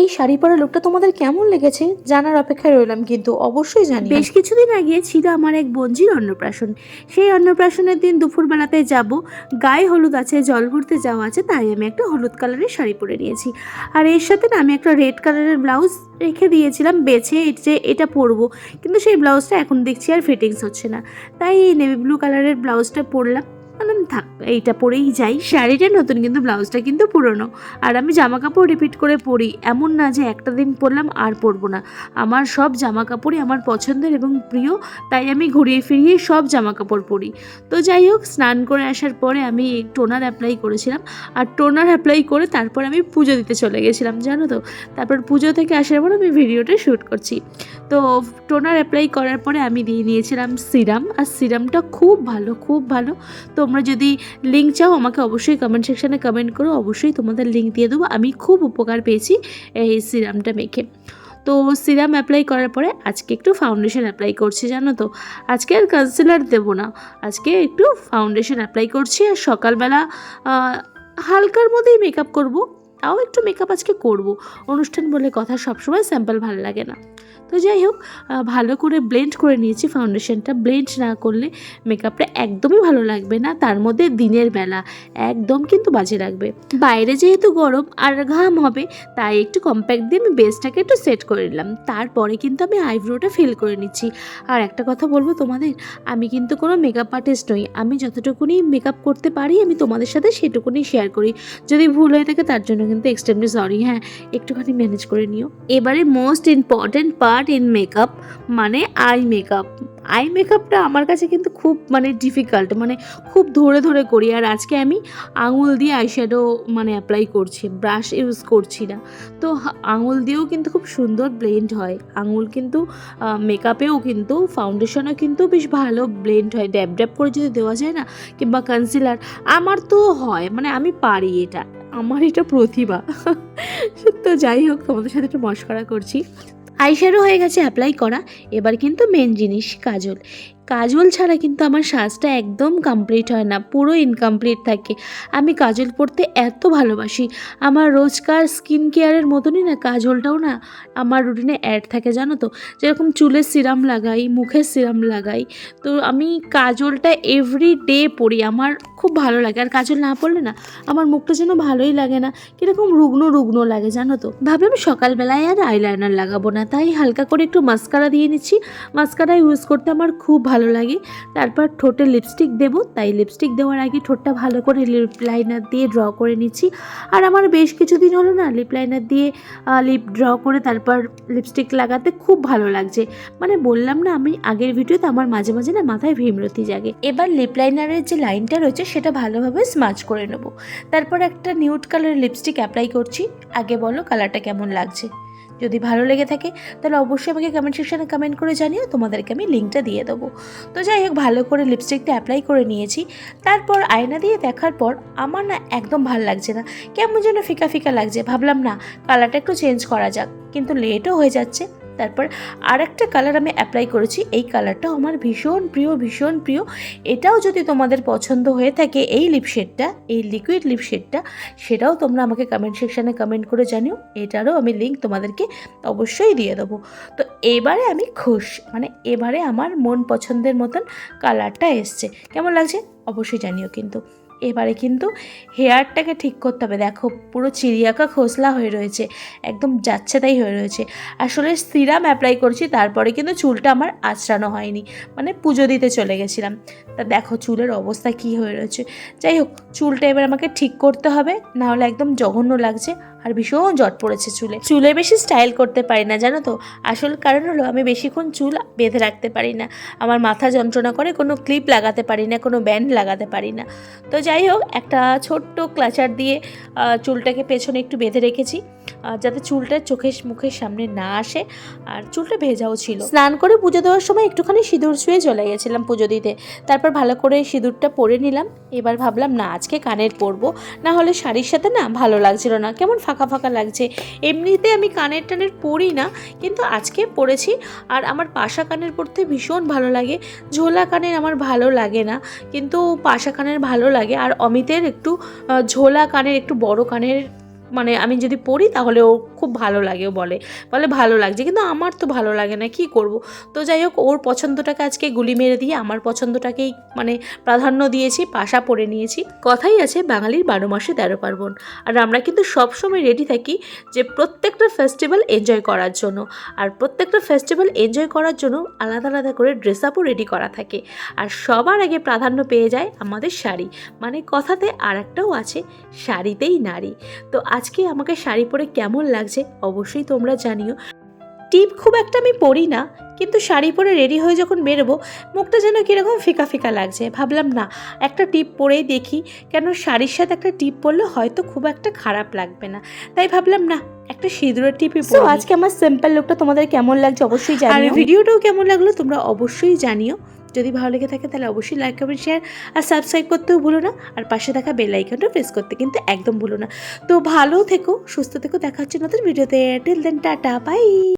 এই শাড়ি পরা লোকটা তোমাদের কেমন লেগেছে? জানার অপেক্ষায় রইলাম, কিন্তু অবশ্যই জানি বেশ কিছুদিন আগে ছিল আমার এক বঞ্জির অন্নপ্রাশন। সেই অন্নপ্রাশনের দিন দুপুরবেলাতে যাব, গায়ে হলুদ আছে, জল ভরতে যাওয়া আছে, তাই আমি একটা হলুদ কালারের শাড়ি পরে নিয়েছি। আর এর সাথে না আমি একটা রেড কালারের ব্লাউজ রেখে দিয়েছিলাম, বেছে যে এটা পরবো। কিন্তু সেই ব্লাউজটা এখন দেখছি আর ফিটিংস হচ্ছে না। তাই এই নেভি ব্লু কালারের ব্লাউজটা পরলাম। বললাম থাক, এইটা পরেই যাই। শাড়িটা নতুন, কিন্তু ব্লাউজটা কিন্তু পুরনো। আর আমি জামা কাপড় রিপিট করে পরি, এমন না যে একটা দিন পরলাম আর পরবো না। আমার সব জামা কাপড়ই আমার পছন্দের এবং প্রিয়, তাই আমি ঘুরিয়ে ফিরিয়ে সব জামা কাপড় পরি। তো যাই হোক, স্নান করে আসার পরে আমি টোনার অ্যাপ্লাই করেছিলাম। আর টোনার অ্যাপ্লাই করে তারপর আমি পুজো দিতে চলে গেছিলাম, জানো তো? তারপর পুজো থেকে আসার পর আমি ভিডিওটা শ্যুট করছি। তো টোনার অ্যাপ্লাই করার পরে আমি দিয়ে নিয়েছিলাম সিরাম। আর সিরামটা খুব ভালো খুব ভালো। তোমরা যদি লিঙ্ক চাও, আমাকে অবশ্যই কমেন্ট সেকশানে কমেন্ট করো। অবশ্যই তোমাদের লিঙ্ক দিয়ে দেবো। আমি খুব উপকার পেয়েছি এই সিরামটা মেখে। তো সিরাম অ্যাপ্লাই করার পরে আজকে একটু ফাউন্ডেশন অ্যাপ্লাই করছি, জানো তো? আজকে আর কনসিলার দেবো না। আজকে একটু ফাউন্ডেশন অ্যাপ্লাই করছি আর সকালবেলা হালকার মধ্যেই মেকআপ করব। তাও একটু মেকআপ আজকে করব। অনুষ্ঠান বলে কথা সবসময় স্যাম্পল ভালো লাগে না। তো যাই হোক ভালো করে ব্লেন্ড করে নিয়েছি ফাউন্ডেশনটা ব্লেন্ড না করলে মেকআপটা একদমই ভালো লাগবে না। তার মধ্যে দিনের বেলা একদম কিন্তু বাজে লাগবে। বাইরে যেহেতু গরম আর ঘাম হবে, তাই একটু কম্প্যাক্ট দিয়ে আমি বেসটাকে একটু সেট করে নিলাম। তারপরে কিন্তু আমি আইব্রোটা ফিল করে নিচ্ছি। আর একটা কথা বলব তোমাদের, আমি কিন্তু কোনো মেকআপ আর্টিস্ট নই। আমি যতটুকুনি মেকআপ করতে পারি, আমি তোমাদের সাথে সেটুকুনি শেয়ার করি। যদি ভুল হয়ে থাকে তার জন্য কিন্তু এক্সট্রিমলি সরি হ্যাঁ একটুখানি ম্যানেজ করে নিও। এবারে most important part in makeup মানে আই মেকআপ আই মেকআপটা আমার কাছে কিন্তু খুব মানে ডিফিকাল্ট মানে খুব ধরে ধরে করি। আর আজকে আমি আঙুল দিয়ে আইশ্যাডো মানে অ্যাপ্লাই করছি ব্রাশ ইউজ করছি না। তো আঙুল দিয়েও কিন্তু খুব সুন্দর ব্লেন্ড হয়। আঙুল কিন্তু মেকআপেও কিন্তু ফাউন্ডেশনও কিন্তু বেশ ভালো ব্লেন্ড হয়। ড্যাব ড্যাব করে যদি দেওয়া যায় না, কিংবা কনসিলার আমার তো হয় মানে আমি পারি এটা। আমার এটা প্রতিভা। তো যাই হোক, তোমাদের সাথে একটু মস্করা করছি। আইশ্যাডো হয়ে গেছে অ্যাপ্লাই করা। এবার কিন্তু মেন জিনিস কাজল। কাজল ছাড়া কিন্তু আমার সাজটা একদম কমপ্লিট হয় না, পুরো ইনকমপ্লিট থাকে। আমি কাজল পরতে এত ভালোবাসি। আমার রোজকার স্কিন কেয়ারের মতনই না, কাজলটাও না, আমার রুটিনে অ্যাড থাকে, জানো তো? যেরকম চুলের সিরাম লাগাই মুখের সিরাম লাগাই। তো আমি কাজলটা এভরি ডে পরি আমার খুব ভালো লাগে। আর কাজল না পড়লে না, আমার মুখটা যেন ভালোই লাগে না। কীরকম রুগ্ন রুগ্ন লাগে জানো তো? ভাবলাম সকালবেলায় আর আইলাইনার লাগাবো না। তাই হালকা করে একটু মাস্কারা দিয়ে নিচ্ছি। মাস্কারা ইউজ করতে আমার খুব ভালো লাগে। তারপর ঠোঁটে লিপস্টিক দেবো। তাই লিপস্টিক দেওয়ার আগে ঠোঁটটা ভালো করে লিপ লাইনার দিয়ে ড্র করে নিচ্ছি। আর আমার বেশ কিছুদিন হলো না লিপ লাইনার দিয়ে লিপ ড্র করে তারপর লিপস্টিক লাগাতে খুব ভালো লাগছে। মানে বললাম না, আমি আগের ভিডিওতে আমার মাঝে মাঝে না মাথায় ভীমরতি জাগে। এবার লিপ লাইনারের যে লাইনটা রয়েছে সেটা ভালোভাবে স্মাচ করে নেব। তারপর একটা নিউড কালারের লিপস্টিক অ্যাপ্লাই করছি। আগে বলো কালারটা কেমন লাগছে? যদি ভালো লেগে থাকে, তাহলে অবশ্যই আমাকে কমেন্ট সেকশানে কমেন্ট করে জানিও, তোমাদেরকে আমি লিঙ্কটা দিয়ে দেবো। তো যাই হোক, ভালো করে লিপস্টিকটা অ্যাপ্লাই করে নিয়েছি। তারপর আয়না দিয়ে দেখার পর আমার না একদম ভালো লাগছে না। কেমন যেন ফিকা ফিকা লাগছে, ভাবলাম না কালারটা একটু চেঞ্জ করা যাক। কিন্তু লেটও হয়ে যাচ্ছে। তারপর আর একটা কালার আমি অ্যাপ্লাই করেছি, এই কালারটাও আমার ভীষণ প্রিয় ভীষণ প্রিয়। এটাও যদি তোমাদের পছন্দ হয়ে থাকে, এই লিপশেডটা এই লিকুইড লিপশেডটা সেটাও তোমরা আমাকে কমেন্ট সেকশানে কমেন্ট করে জানিও। এটারও আমি লিঙ্ক তোমাদেরকে অবশ্যই দিয়ে দেবো। তো এবারে আমি খুশ মানে এবারে আমার মন পছন্দের মতন কালারটা এসছে। কেমন লাগছে? অবশ্যই জানিও কিন্তু। এবারে কিন্তু হেয়ারটাকে ঠিক করতে হবে। দেখো, পুরো চিড়িয়াকা খোসলা হয়ে রয়েছে, একদম যাচ্ছে তাই হয়ে রয়েছে। আসলে সিরাম অ্যাপ্লাই করছি, তারপরে কিন্তু চুলটা আমার আঁচড়ানো হয়নি মানে পুজো দিতে চলে গেছিলাম। তা দেখো চুলের অবস্থা কি হয়ে রয়েছে। যাই হোক, চুলটা এবার আমাকে ঠিক করতে হবে, নাহলে একদম জঘন্য লাগছে। আর ভীষণ জট পড়েছে চুলে। চুলে বেশি স্টাইল করতে পারি না, জানো তো? আসল কারণ হলো আমি বেশিক্ষণ চুল বেঁধে রাখতে পারি না। আমার মাথা যন্ত্রণা করে কোনো ক্লিপ লাগাতে পারি না, কোনো ব্যান্ড লাগাতে পারি না। তো যাই হোক, একটা ছোট্ট ক্লাচার দিয়ে চুলটাকে পেছনে একটু বেঁধে রেখেছি যাতে চুলটা চোখের মুখের সামনে না আসে আর চুলটা ভেজাও ছিল। স্নান করে পুজো দেওয়ার সময় একটুখানি সিঁদুর ছুঁয়ে চলে গেছিলাম পুজো দিতে। তারপর ভালো করে সিঁদুরটা পরে নিলাম। এবার ভাবলাম, না, আজকে কানের পরবো। না হলে শাড়ির সাথে না ভালো লাগছিল না। কেমন ফাঁকা ফাঁকা ফাঁকা লাগছে। এমনিতে আমি কানের টানের পরি না, কিন্তু আজকে পরেছি আর আমার পাশা কানের পরতে ভীষণ ভালো লাগে। ঝোলা কানের আমার ভালো লাগে না, কিন্তু পাশা কানের ভালো লাগে। আর অমিতের একটু ঝোলা কানের, একটু বড় কানের মানে আমি যদি পরি তাহলে ও খুব ভালো লাগে বলে। বলে ভালো লাগছে, কিন্তু আমার তো ভালো লাগে না, কি করব? তো যাই হোক, ওর পছন্দটাকে আজকে গুলি মেরে দিয়ে আমার পছন্দটাকেই মানে প্রাধান্য দিয়েছি, পাশা পরে নিয়েছি। কথাই আছে বাঙালির বারো মাসে তেরো পার্বণ। আর আমরা কিন্তু সবসময় রেডি থাকি যে প্রত্যেকটা ফেস্টিভ্যাল এনজয় করার জন্য। আর প্রত্যেকটা ফেস্টিভ্যাল এনজয় করার জন্য আলাদা আলাদা করে ড্রেস আপও রেডি করা থাকে। আর সবার আগে প্রাধান্য পেয়ে যায় আমাদের শাড়ি। মানে কথাতে আর একটাও আছে, শাড়িতেই নারী। তো আজকে আমাকে শাড়ি পরে কেমন লাগছে অবশ্যই তোমরা জানিও। টিপ খুব একটা আমি পরি না, কিন্তু শাড়ি পরে রেডি হয়ে যখন বেরোবো, মুখটা যেন কীরকম ফিকা ফিকা লাগছে। ভাবলাম, না, একটা টিপ পরেই দেখি। কেন শাড়ির সাথে একটা টিপ পরলে হয়তো খুব একটা খারাপ লাগবে না। তাই ভাবলাম, না একটা সিঁদুরের টিপে So, আজকে আমার সিম্পল লুকটা তোমাদের কেমন লাগছে অবশ্যই জানিও। আর ভিডিওটাও কেমন লাগল তোমরা অবশ্যই জানিও। যদি ভালো লেগে থাকে তাহলে অবশ্যই লাইক কমেন্ট শেয়ার আর সাবস্ক্রাইব করতেও ভুলো না। আর পাশে থাকা বেল আইকনটা প্রেস করতে কিন্তু একদম ভুলো না। তো ভালো থেকো সুস্থ থেকো দেখা হচ্ছে নতুন ভিডিওতে টিল দেন টাটা বাই